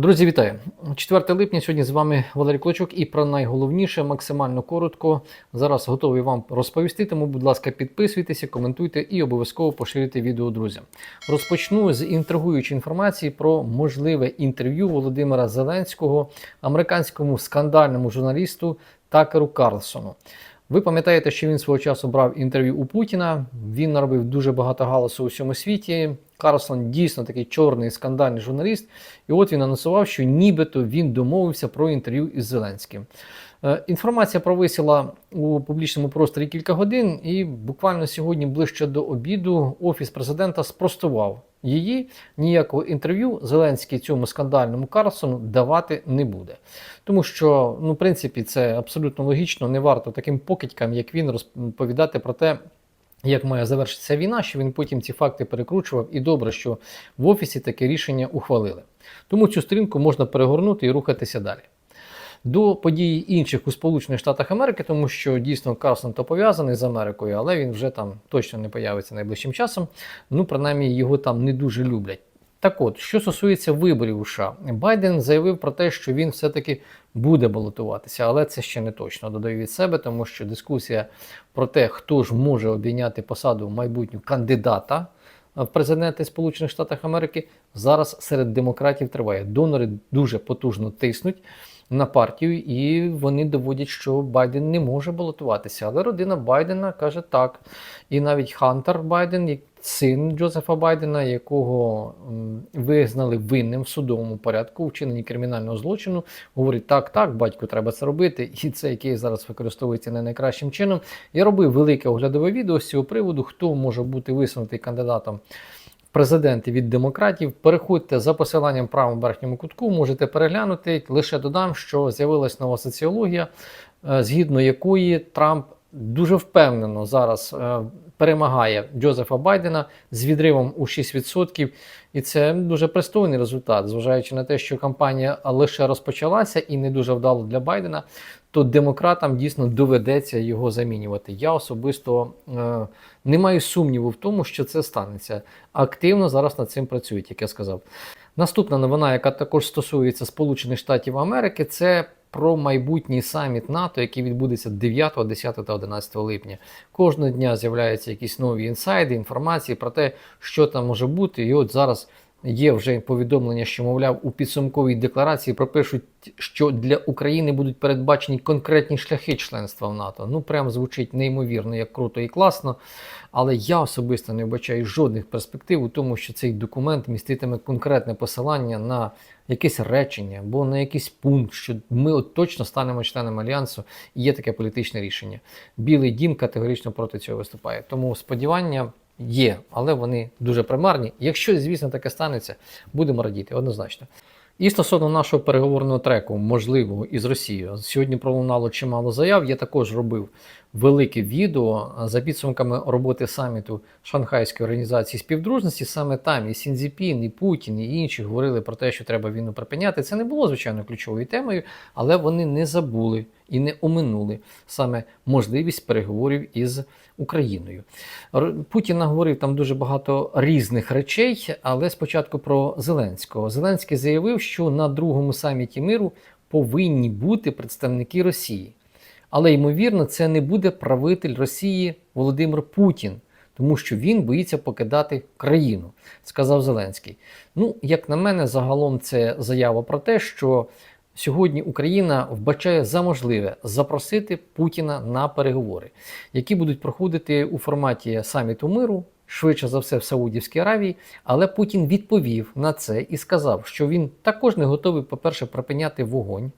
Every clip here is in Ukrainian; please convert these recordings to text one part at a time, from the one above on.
Друзі, вітаю! 4 липня сьогодні з вами Валерій Клочок і про найголовніше максимально коротко. Зараз готовий вам розповісти. Тому, будь ласка, підписуйтеся, коментуйте і обов'язково поширюйте відео друзям. Розпочну з інтригуючої інформації про можливе інтерв'ю Володимира Зеленського американському скандальному журналісту Такеру Карлсону. Ви пам'ятаєте, що він свого часу брав інтерв'ю у Путіна. Він наробив дуже багато галасу у всьому світі. Карлсон дійсно такий чорний скандальний журналіст. І от він анонсував, що нібито він домовився про інтерв'ю із Зеленським. Е, Інформація провисіла у публічному просторі кілька годин, і буквально сьогодні, ближче до обіду, офіс президента спростував її. Ніякого інтерв'ю Зеленський цьому скандальному Карлсону давати не буде. Тому що, ну, в принципі, це абсолютно логічно, не варто таким покидькам, як він, розповідати про те. Як має завершитися війна, що він потім ці факти перекручував, і добре, що в офісі таке рішення ухвалили. Тому цю сторінку можна перегорнути і рухатися далі. До подій інших у Сполучених Штатах Америки, тому що дійсно Карлсон то пов'язаний з Америкою, але він вже там точно не появиться найближчим часом. Ну, принаймні, його там не дуже люблять. Так от, що стосується виборів у США, Байден заявив про те, що він все-таки буде балотуватися, але це ще не точно додаю від себе, тому що дискусія про те, хто ж може обійняти посаду майбутнього кандидата в президенти Сполучених Штатів Америки, зараз серед демократів триває. Донори дуже потужно тиснуть на партію, і вони доводять, що Байден не може балотуватися. Але родина Байдена каже так. І навіть Хантер Байден, син Джозефа Байдена, якого визнали винним в судовому порядку вчиненні кримінального злочину, говорить: так, так, батько, треба це робити. І це, який зараз використовується не найкращим чином. Я робив велике оглядове відео з цього приводу, хто може бути висунутий кандидатом президенти від демократів. Переходьте за посиланням в правому верхньому кутку, можете переглянути. Лише додам, що з'явилась нова соціологія, е, згідно якої Трамп дуже впевнено зараз е, перемагає Джозефа Байдена з відривом у 6%. І це дуже пристойний результат, зважаючи на те, що кампанія лише розпочалася і не дуже вдало для Байдена, то демократам дійсно доведеться його замінювати. Я особисто е, не маю сумніву в тому, що це станеться. Активно зараз над цим працюють, як я сказав. Наступна новина, яка також стосується Сполучених Штатів Америки, це про майбутній саміт НАТО, який відбудеться 9, 10 та 11 липня. Кожного дня з'являються якісь нові інсайди, інформації про те, що там може бути. І от зараз є вже повідомлення, що, мовляв, у підсумковій декларації пропишуть, що для України будуть передбачені конкретні шляхи членства в НАТО. Ну, прям звучить неймовірно, як круто і класно. Але я особисто не вбачаю жодних перспектив у тому, що цей документ міститиме конкретне посилання на якесь речення або на якийсь пункт, що ми от точно станемо членом альянсу, і є таке політичне рішення. Білий дім категорично проти цього виступає. Тому сподівання є, але вони дуже примарні. Якщо, звісно, таке станеться, будемо радіти однозначно. І стосовно нашого переговорного треку, можливого із Росією, сьогодні пролунало чимало заяв. Я також робив велике відео за підсумками роботи саміту Шанхайської організації співдружності. Саме там і Сінзіпін, і Путін, і інші говорили про те, що треба війну припиняти. Це не було звичайно ключовою темою, але вони не забули і не оминули саме можливість переговорів із Україною. Путін наговорив там дуже багато різних речей, але спочатку про Зеленського. Зеленський заявив, що на другому саміті миру повинні бути представники Росії. Але ймовірно, це не буде правитель Росії Володимир Путін, тому що він боїться покидати країну, сказав Зеленський. Ну, як на мене, загалом це заява про те, що сьогодні Україна вбачає за можливе запросити Путіна на переговори, які будуть проходити у форматі саміту миру. Швидше за все в Саудівській Аравії, але Путін відповів на це і сказав, що він також не готовий, по-перше, припиняти вогонь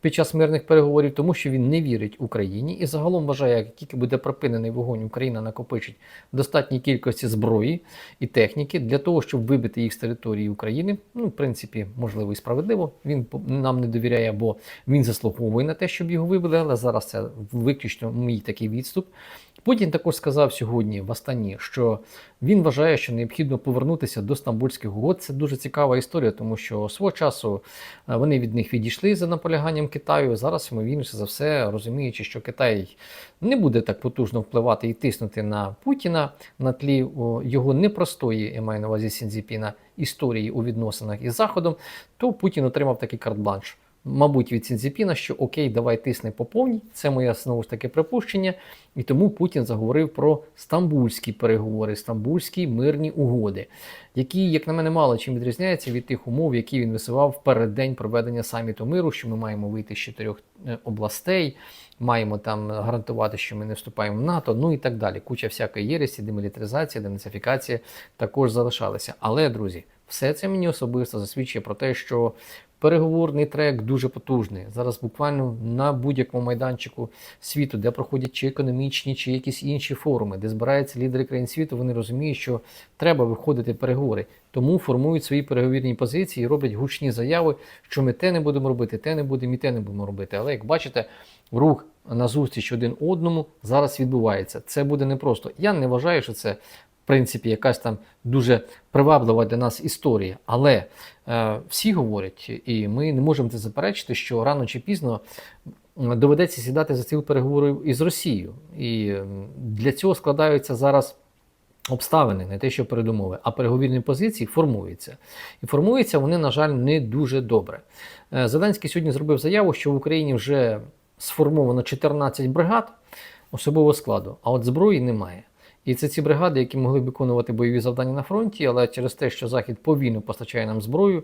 під час мирних переговорів, тому що він не вірить Україні і загалом вважає, як тільки буде припинений вогонь, Україна накопичить достатній кількості зброї і техніки для того, щоб вибити їх з території України. Ну, в принципі, можливо і справедливо. Він нам не довіряє, бо він заслуговує на те, щоб його вибили. Але зараз це виключно мій такий відступ. Путін також сказав сьогодні в Астані, що він вважає, що необхідно повернутися до стамбульських угод. Це дуже цікава історія, тому що свого часу е, вони від них відійшли за наполяганням Китаю. Зараз ймовірніше за все, розуміючи, що Китай не буде так потужно впливати і тиснути на Путіна на тлі його непростої, я маю на увазі Сінзіпіна, історії у відносинах із Заходом, то Путін отримав такий карт-бланш. Мабуть, від Сінзіпіна, що окей, давай тисни по повній. Це моє знову ж таки припущення. І тому Путін заговорив про стамбульські переговори, стамбульські мирні угоди, які, як на мене, мало чим відрізняються від тих умов, які він висував в переддень проведення саміту миру, що ми маємо вийти з чотирьох е, областей, маємо там гарантувати, що ми не вступаємо в НАТО, ну і так далі. Куча всякої єресі, демілітаризація, денацифікація також залишалися. Але, друзі, все це мені особисто засвідчує про те, що переговорний трек дуже потужний. Зараз буквально на будь-якому майданчику світу, де проходять чи економічні, чи якісь інші форуми, де збираються лідери країн світу, вони розуміють, що треба виходити переговори. Тому формують свої переговірні позиції і роблять гучні заяви, що ми те не будемо робити, те не будемо і те не будемо робити. Але як бачите, рух назустріч один одному зараз відбувається. Це буде непросто. Я не вважаю, що це принципі якась там дуже приваблива для нас історія. Але е, всі говорять, і ми не можемо це заперечити, що рано чи пізно доведеться сідати за стіл переговорів із Росією. І для цього складаються зараз. Обставини, не те, що передумови, а переговірні позиції формуються. І формуються вони, на жаль, не дуже добре. Е, Зеленський сьогодні зробив заяву, що в Україні вже сформовано 14 бригад особового складу, а от зброї немає. І це ці бригади, які могли б виконувати бойові завдання на фронті, але через те, що Захід повільно постачає нам зброю,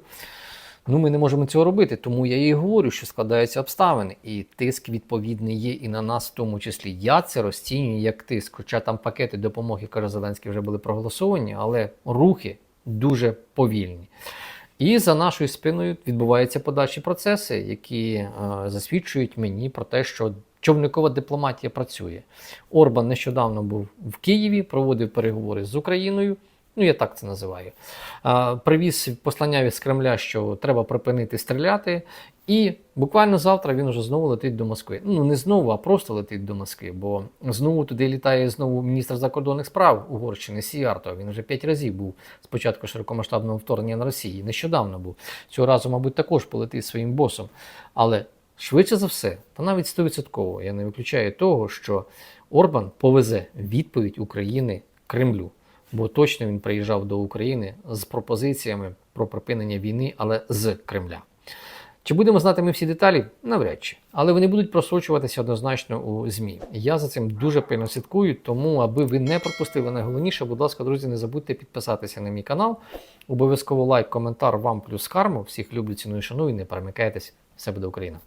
ну ми не можемо цього робити. Тому я і говорю, що складаються обставини, і тиск відповідний є і на нас в тому числі. Я це розцінюю як тиск. Хоча там пакети допомоги, каже Зеленський, вже були проголосовані, але рухи дуже повільні. І за нашою спиною відбуваються подальші процеси, які е, засвідчують мені про те, що човникова дипломатія працює. Орбан нещодавно був в Києві, проводив переговори з Україною. Ну, я так це називаю. А, Привіз послання від Кремля, що треба припинити стріляти. І буквально завтра він вже знову летить до Москви. Ну не знову, а просто летить до Москви, бо знову туди літає знову міністр закордонних справ Угорщини Сіарто. Він вже п'ять разів був спочатку широкомасштабного вторгнення на Росії. Нещодавно був. Цього разу, мабуть, також полетить своїм босом. Але швидше за все, та навіть стовідсотково, я не виключаю того, що Орбан повезе відповідь України Кремлю. Бо точно він приїжджав до України з пропозиціями про припинення війни, але з Кремля. Чи будемо знати ми всі деталі? Навряд чи. Але вони будуть просочуватися однозначно у ЗМІ. Я за цим дуже пильно слідкую, тому аби ви не пропустили найголовніше, будь ласка, друзі, не забудьте підписатися на мій канал. Обов'язково лайк, коментар вам плюс карму. Всіх люблю, ціную, шаную, не перемикайтесь. Все буде Україна!